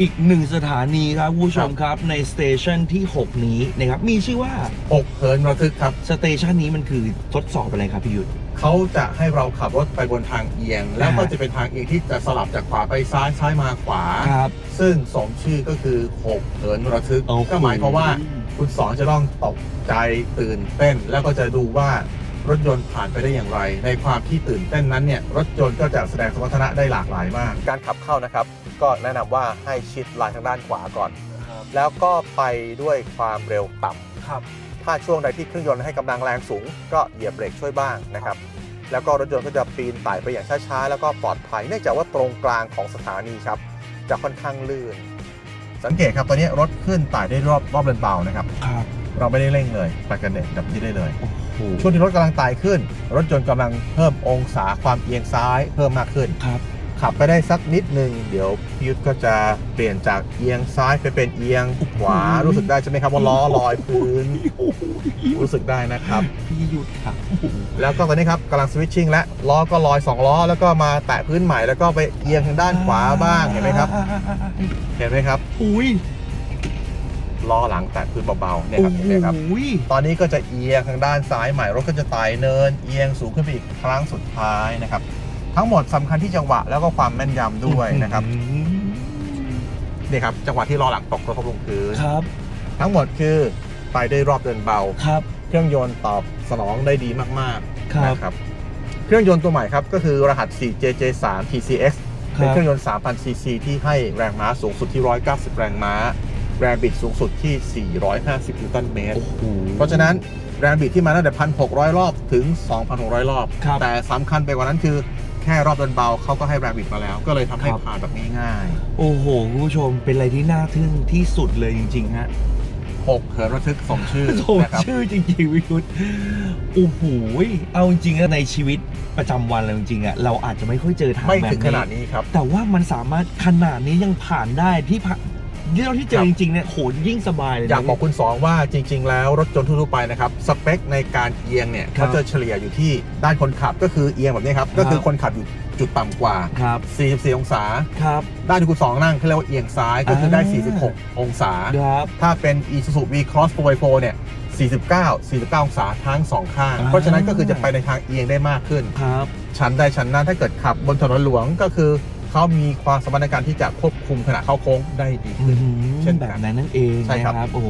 อีกหนึ่งสถานีครับคุณผู้ชมครับในสเตชันที่ 6 นี้นะครับมีชื่อว่าอกเหินระทึกครับ สเตชันนี้มันคือทดสอบอะไรครับพี่ยุทธเขาจะให้เราขับรถไปบนทางเอียง แล้วก็อ่าจะเป็นทางเอียงที่จะสลับจากขวาไปซ้ายซ้ายมาขวาครับซึ่งสมชื่อก็คือหกเหินระทึกโอ้โหก็หมายความว่าคุณสองจะต้องตกใจตื่นเต้น แล้วก็จะดูว่า รถยนต์ผ่านไปได้อย่างไร ในความที่ตื่นเต้นนั้นเนี่ยรถยนต์ก็จะแสดงสมรรถนะได้หลากหลายมาก การขับเข้านะครับ ก็แนะนำว่าให้ชิดลายทางด้านขวาก่อน แล้วก็ไปด้วยความเร็วต่ำครับ ถ้าช่วงใดที่เครื่องยนต์ให้กำลังแรงสูง ก็เหยียบเบรกช่วยบ้างนะครับ แล้วก็รถยนต์ก็จะปีนไต่ไปอย่างช้าๆ แล้วก็ปลอดภัยเนื่องจากว่าตรงกลางของสถานีครับ จะค่อนข้างลื่น สังเกตครับตอนนี้รถขึ้นไต่ได้รอบรอบเลนเบานะครับ ครับ เราไม่ได้เร่งเลยไปกันเด็ดแบบนี้ได้เลย โอ้โห ช่วงที่รถกำลังไต่ขึ้น รถยนต์กำลังเพิ่มองศาความเอียงซ้ายเพิ่มมากขึ้น ครับ ขับไปได้สักนิดหนึ่งเดี๋ยวพี่ยุทธก็จะเปลี่ยนจากเอียงซ้ายไปเป็นเอียงขวารู้สึกได้ใช่ไหมครับว่าล้อลอยพื้นรู้สึกได้นะครับ พี่ยุทธครับแล้วก็ตอนนี้ครับกำลังสวิตชิ่งและล้อก็ลอย2ล้อแล้วก็มาแตะพื้นใหม่แล้วก็ไปเอียงทางด้านขวาบ้างเห็นไหมครับ เห็นไหมครับ อุ้ย ล้อหลังแตะพื้นเบาๆเนี่ยครับเห็นไหมครับ โอ้ยตอนนี้ก็จะเอียงทางด้านซ้ายใหม่รถก็จะไต่เนิน เอียงสูงขึ้นไปอีกครั้งสุดท้ายนะครับ ทั้งหมดสำคัญที่จังหวะแล้วก็ความแม่นยำด้วยนะครับอืมนี่ครับจังหวะที่ล้อหลังตกกระทบลงพื้นครับทั้งหมดคือไปได้รอบเดินเบา ครับเครื่องยนต์ตอบสนองได้ดีมากๆครับนะครับเครื่องยนต์ตัวใหม่ครับก็คือรหัส 4JJ3 TCX คเป็นรับเครื่องยนต์ 3,000ซีซีที่ให้แรงม้าสูงสุดที่ 190 แรงม้า แรงบิดสูงสุดที่ 450 นิวตันเมตรโอ้โหเพราะฉะนั้นแรงบิดที่มาตั้งแต่ 1,600 รอบถึง 2,600 รอบครับแต่สำคัญไปกว่านั้นคือแค่รอบเดินเบาเขาก็ให้แรงบิดมาแล้ว ก็เลยทำให้ครับผ่านแบบง่ายโอ้โห คุณผู้ชมเป็นอะไรที่น่าทึ่งที่สุดเลยจริงๆฮะๆ6เหินระทึกสมชื่อโอ้นะครับชื่อจริงๆวิยุทธโอ้โหเอาจริงๆอะในชีวิตประจำวันเราจริงๆอะเราอาจจะไม่ค่อยเจอทางไม่แบบถึงขนาดนี้ครับ แต่ว่ามันสามารถขนาดนี้ยังผ่านได้ที่ผ่าน ที่เราที่เจครัอบจริงๆเนี่ยโหยิ่งสบายเลยนะ อยากบอกคุณสองว่าจริง ๆ แล้วรถยนต์ทั่วๆไปนะครับสเปคในการเอียงเนี่ยครับเขาจะเฉลี่ยอยู่ที่ด้านคนขับก็คือเอียงแบบนี้ครับก็คือคนขับอยู่จุดต่ำกว่า ครับ44 องศา ครับ ด้านที่คุณสองนั่งเขาเรียกว่าเอียงซ้ายก็คือได้อ่า46 องศา ครับ ถ้าเป็น Isuzu V-Cross 4x4 เนี่ย49 49 องศาทั้งสองข้างอ่าเพราะฉะนั้นก็คือจะไปในทางเอียงได้มากขึ้น ครับ ชั้นใดชั้นนั้นถ้าเกิดขับบนถนนหลวงก็คือ เขามีความสามารถในการที่จะควบคุมขณะเข้าโค้งได้ดีอืขึ้นมเช่นกันแบบนั้นนั่นเองใช่นะครับโอ้โห